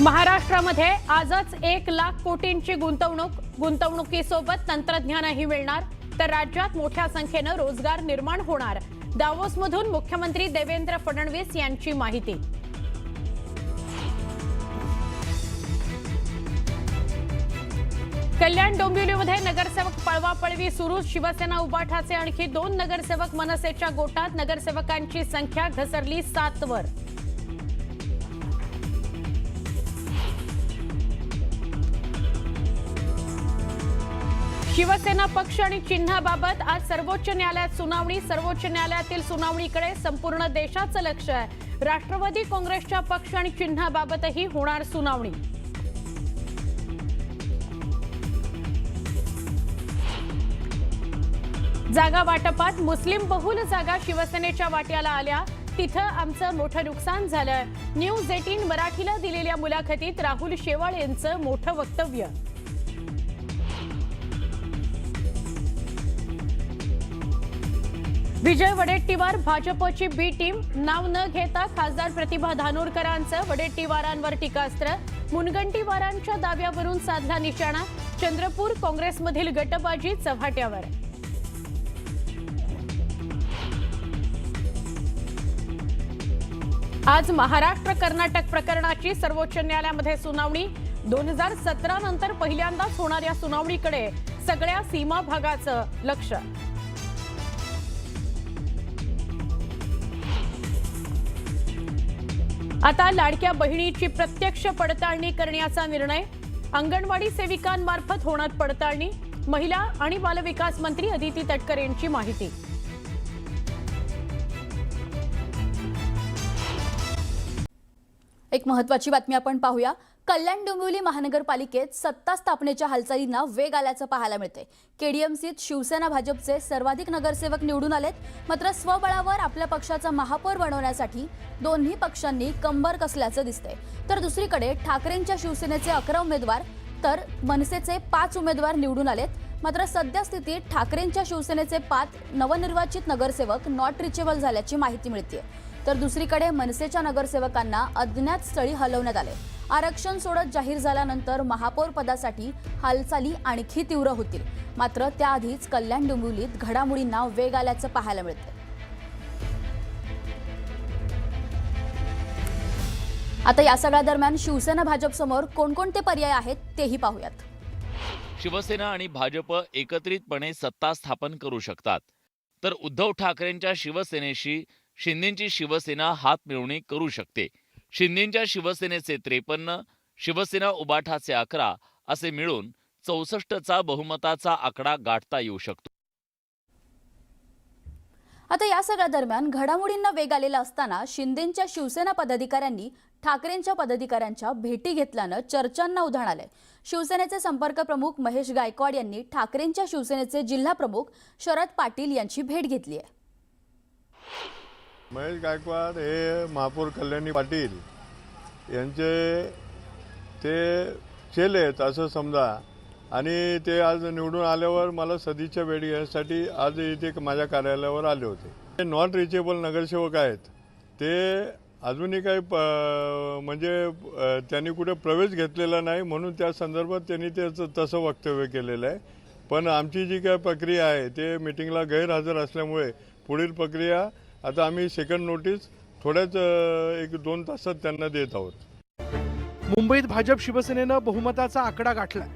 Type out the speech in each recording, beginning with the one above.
महाराष्ट्रामध्ये आजच एक लाख कोटींची गुंतवणूक गुंतवणुकीसोबत तंत्रज्ञानही मिळणार तर राज्यात मोठ्या संख्येनं रोजगार निर्माण होणार. दावोसमधून मुख्यमंत्री देवेंद्र फडणवीस यांची माहिती. कल्याण डोंबिवलीमध्ये नगरसेवक पळवापळवी सुरू शिवसेना उपाठाचे आणखी दोन नगरसेवक मनसेच्या गोटात नगरसेवकांची संख्या घसरली सातवर. शिवसेना पक्ष आणि चिन्हाबाबत आज सर्वोच्च न्यायालयात सुनावणी. सर्वोच्च न्यायालयातील सुनावणीकडे संपूर्ण देशाचं लक्ष आहे. राष्ट्रवादी काँग्रेसच्या पक्ष आणि चिन्हाबाबतही होणार सुनावणी. जागा वाटपात मुस्लिम बहुल जागा शिवसेनेच्या वाट्याला आल्या. तिथं आमचं मोठं नुकसान झालं न्यूज एटीन मराठीला दिलेल्या मुलाखतीत राहुल शेवाळ यांचं मोठं वक्तव्य. विजय वडेट्टीवार भाजपची बी टीम नाव न घेता खासदार प्रतिभा धानोरकरांचं वडेट्टीवारांवर टीकास्त्र. मुनगंटीवारांच्या दाव्यावरून साधला निशाणा. चंद्रपूर काँग्रेसमधील गटबाजी चव्हाट्यावर. आज महाराष्ट्र कर्नाटक प्रकरणाची सर्वोच्च न्यायालयामध्ये सुनावणी. दोन हजार सतरा नंतर पहिल्यांदाच होणाऱ्या सुनावणीकडे सगळ्या सीमा भागाचं लक्ष. आता लाडक्या बहिणीची प्रत्यक्ष पडताळणी करण्याचा निर्णय. अंगणवाडी सेविकांमार्फत होणार पडताळणी. महिला आणि बालविकास मंत्री अदिती तटकर यांची माहिती. एक महत्वाची बातमी आपण पाहूया. कल्याण डोंबिवली महानगरपालिकेत सत्ता स्थापनेच्या हालचालींना वेग आल्याचं पाहायला मिळते केडीएमसीत शिवसेना भाजपचे सर्वाधिक नगरसेवक निवडून आलेत. मात्र स्वबळावर आपल्या पक्षाचा महापौर बनवण्यासाठी दोन्ही पक्षांनी कंबर कसल्याचं दिसतंय. तर दुसरीकडे ठाकरेंच्या शिवसेनेचे अकरा उमेदवार तर मनसेचे पाच उमेदवार निवडून आलेत. मात्र सद्यस्थितीत ठाकरेंच्या शिवसेनेचे पाच नवनिर्वाचित नगरसेवक नॉट रिचेबल झाल्याची माहिती मिळते तर दुसरीकडे मनसेच्या नगरसेवकांना अज्ञात स्थळी हलवण्यात आले आरक्षण सोडत जाहीर झाल्यानंतर महापौर पदासाठी हालचाली आणखी तीव्र होतील. मात्र त्याआधीच कल्याण डोंबिवलीत घडामोडींना वेग आल्याचं पाहायला मिळतं आता या सगळ्या दरम्यान शिवसेना भाजपसमोर कोणकोणते पर्याय आहेत तेही पाहूयात. शिवसेना आणि भाजप एकत्रितपणे सत्ता स्थापन करू शकतात. तर उद्धव ठाकरेंच्या शिवसेनेशी शिंदेची शिवसेना हात मिळवणी करू शकते. शिंदेच्या शिवसेनेचे त्रेपन्न शिवसेना उबाठाचे अकरा असे मिळून चौसष्टचा बहुमताचा आकडा गाठता येऊ शकतो. आता या सगळ्या दरम्यान घडामोडींना वेग आलेला असताना शिंदेच्या शिवसेना पदाधिकाऱ्यांनी ठाकरेंच्या पदाधिकाऱ्यांच्या भेटी घेतल्यानं चर्चांना उधाण आलंय. शिवसेनेचे संपर्क प्रमुख महेश गायकवाड यांनी ठाकरेंच्या शिवसेनेचे जिल्हा प्रमुख शरद पाटील यांची भेट घेतली आहे महेश गायकवाड हे महापौर कल्याणी पाटील यांचे ते चेले आहेत असं समजा. आणि ते आज निवडून आल्यावर मला सदिच्छा भेट घेण्यासाठी आज इथे माझ्या कार्यालयावर आले होते. ते नॉन रिचेबल नगरसेवक आहेत. ते अजूनही काही प म्हणजे त्यांनी कुठे प्रवेश घेतलेला नाही म्हणून त्या संदर्भात त्यांनी त्याचं तसं वक्तव्य केलेलं आहे. पण आमची जी काय प्रक्रिया आहे ते मिटिंगला गैरहजर असल्यामुळे पुढील प्रक्रिया आता आम्ही सेकंड नोटीस थोड्याच एक दोन तासात त्यांना देत आहोत. मुंबईत भाजप शिवसेनेनं बहुमताचा आकडा गाठलाय.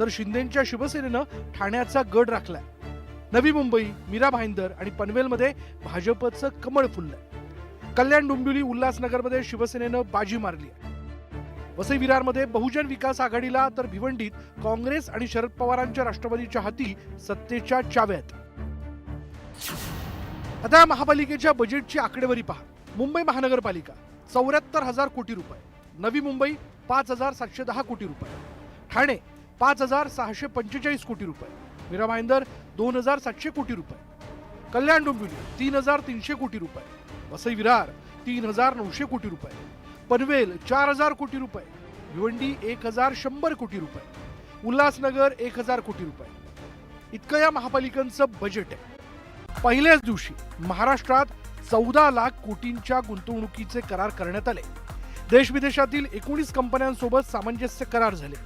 तर शिंदेच्या शिवसेनेनं ठाण्याचा गड राखलाय. नवी मुंबई मीरा भाईंदर आणि पनवेलमध्ये भाजपचं कमळ फुललंय. कल्याण डोंबिवली उल्हासनगरमध्ये शिवसेनेनं बाजी मारली वसई विरारमध्ये बहुजन विकास आघाडीला तर भिवंडीत काँग्रेस आणि शरद पवारांच्या राष्ट्रवादीच्या हाती सत्तेच्या चाव्यात आता महापालिकेच्या बजेटची आकडेवारी पहा. मुंबई महानगरपालिका चौऱ्याहत्तर हजार कोटी रुपये. नवी मुंबई पाच हजार सातशे दहा कोटी रुपये. ठाणे पाच हजार सहाशे पंचेचाळीस कोटी रुपये. मीरा भाईंदर दोन हजार सातशे कोटी रुपये. कल्याण डोंबिवली तीन हजार तीनशे कोटी रुपये. वसई विरार तीन हजार नऊशे कोटी रुपये. पनवेल चार हजार कोटी रुपये. भिवंडी एक हजार शंभर कोटी रुपये. उल्हासनगर एक हजार कोटी रुपये. इतकं या महापालिकांचं बजेट आहे. पहिल्याच दिवशी महाराष्ट्रात चौदा लाख कोटींच्या गुंतवणुकीचे करार करण्यात आले. देश विदेशातील एकोणीस कंपन्यांसोबत सामंजस्य करार झाले.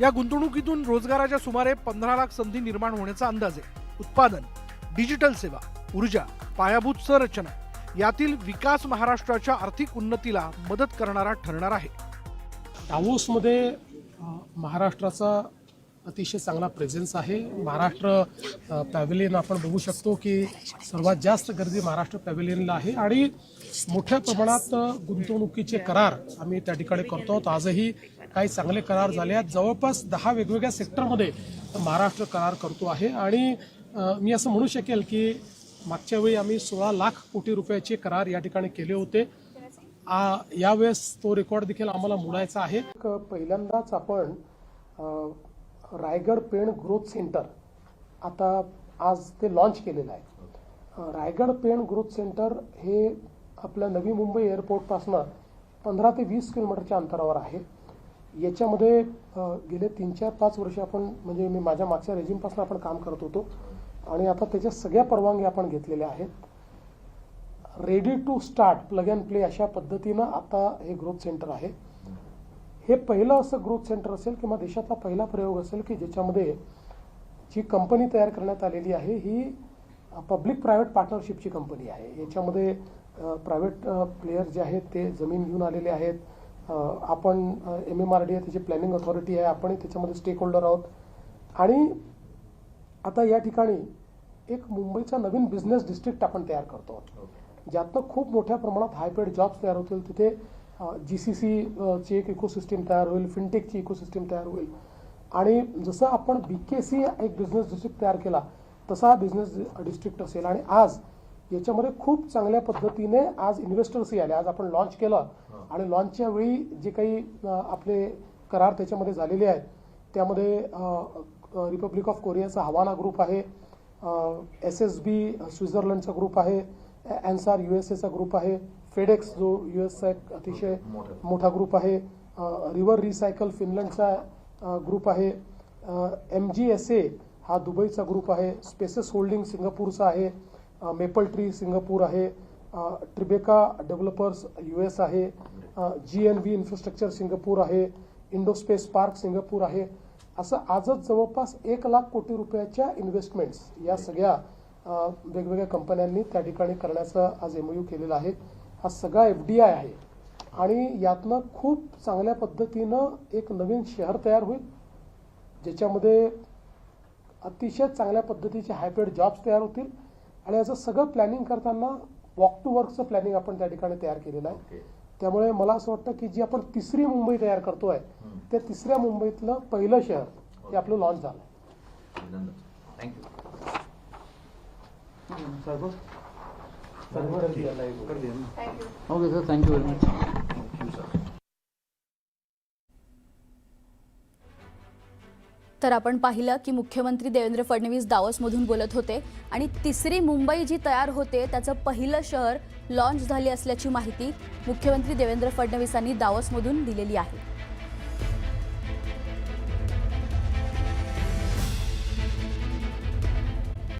या गुंतवणुकीतून रोजगाराच्या सुमारे पंधरा लाख संधी निर्माण होण्याचा अंदाज आहे. उत्पादन डिजिटल सेवा ऊर्जा पायाभूत संरचना यातील विकास महाराष्ट्राच्या आर्थिक उन्नतीला मदत करणारा ठरणार आहे. डावोसमध्ये महाराष्ट्राचा अतिशय चांगला प्रेझेन्स आहे. महाराष्ट्र पॅव्हिलियन आपण बघू शकतो की सर्वात जास्त गर्दी महाराष्ट्र पॅव्हिलियनला आहे. आणि मोठ्या प्रमाणात गुंतवणुकीचे करार आम्ही त्या ठिकाणी करतो आहोत. आजही काही चांगले करार झाले आहेत. जवळपास दहा वेगवेगळ्या सेक्टरमध्ये महाराष्ट्र करार करतो आहे. आणि मी असं म्हणू शकेल की मागच्या वेळी आम्ही सोळा लाख कोटी रुपयाचे करार या ठिकाणी केले होते. आ, यावेळेस तो रेकॉर्ड देखील आम्हाला मोडायचा आहे. पहिल्यांदाच आपण रायगड पेण ग्रोथ सेंटर. आता आज ते लॉन्च केलेलं आहे. रायगड पेण ग्रोथ सेंटर हे आपल्या नवी मुंबई एअरपोर्टपासनं पंधरा ते वीस किलोमीटरच्या अंतरावर आहे. याच्यामध्ये गेले तीन चार पाच वर्ष आपण म्हणजे मी माझ्या मागच्या रेजिमपासून आपण काम करत होतो. आणि आता त्याच्या सगळ्या परवानग्या आपण घेतलेल्या आहेत. Ready to start plug and play अशा पद्धतीनं आता हे ग्रोथ सेंटर आहे. हे पहिलं असं ग्रोथ सेंटर असेल किंवा देशातला पहिला प्रयोग असेल की ज्याच्यामध्ये जी कंपनी तयार करण्यात आलेली आहे ही पब्लिक प्रायव्हेट पार्टनरशिपची कंपनी आहे. याच्यामध्ये प्रायव्हेट प्लेयर जे आहेत ते जमीन घेऊन आलेले आहेत. आपण एम एम आर डी आहे त्याची प्लॅनिंग ऑथॉरिटी आहे. आपणही त्याच्यामध्ये स्टेक होल्डर आहोत. आणि आता या ठिकाणी एक मुंबईचा नवीन बिझनेस डिस्ट्रिक्ट आपण तयार करतो. ज्यातनं खूप मोठ्या प्रमाणात हायपेड जॉब्स तयार होतील. तिथे जी सी सी ची एक इकोसिस्टीम तयार होईल फिनटेकची इकोसिस्टीम तयार होईल. आणि जसं आपण बी के सी एक बिझनेस डिस्ट्रिक्ट तयार केला तसा हा बिझनेस डिस्ट्रिक्ट असेल. आणि आज याच्यामध्ये खूप चांगल्या पद्धतीने आज इन्व्हेस्टर्सही आले. आज आपण लॉन्च केलं आणि लॉन्चच्या वेळी जे काही आपले करार त्याच्यामध्ये झालेले आहेत त्यामध्ये रिपब्लिक ऑफ कोरियाचा हवाना ग्रुप आहे एस एस बी स्वित्झर्लंडचा ग्रुप आहे एन्सार यू एस एचा ग्रुप आहे फेडेक्स जो यू एसचा एक अतिशय मोठा ग्रुप आहे. रिव्हर रिसायकल फिनलंडचा ग्रुप आहे. एम जी एस ए हा दुबईचा ग्रुप आहे. स्पेसेस होल्डिंग सिंगापूरचा आहे. मेपल ट्री सिंगापूर आहे. ट्रिबेका डेव्हलपर्स यू एस आहे. G N V infrastructure Singapore आहे. इंडोस्पेस पार्क सिंगापूर आहे. असं आजच जवळपास एक लाख कोटी रुपयाच्या इन्व्हेस्टमेंट्स या सगळ्या वेगवेगळ्या कंपन्यांनी त्या ठिकाणी करण्याचं आज एमओयू केलेलं आहे. हा सगळा एफ डी आय आहे. आणि यातनं खूप चांगल्या पद्धतीनं एक नवीन शहर तयार होईल ज्याच्यामध्ये अतिशय चांगल्या पद्धतीचे हायपेड जॉब्स तयार होतील. आणि याचं सगळं प्लॅनिंग करताना वॉक टू वर्कचं प्लॅनिंग आपण त्या ठिकाणी तयार केलेलं आहे. त्यामुळे मला असं वाटतं की जी आपण तिसरी मुंबई तयार करतोय त्या तिसऱ्या मुंबईतलं पहिलं शहर हे आपलं लॉन्च झालं आहे okay sir thank you very much तर आपण पाहिलं की मुख्यमंत्री देवेंद्र फडणवीस दावसमधून बोलत होते आणि तिसरी मुंबई जी तयार होते त्याचं पहिलं शहर लॉन्च झाली असल्याची माहिती मुख्यमंत्री देवेंद्र फडणवीसांनी दावसमधून दिलेली आहे.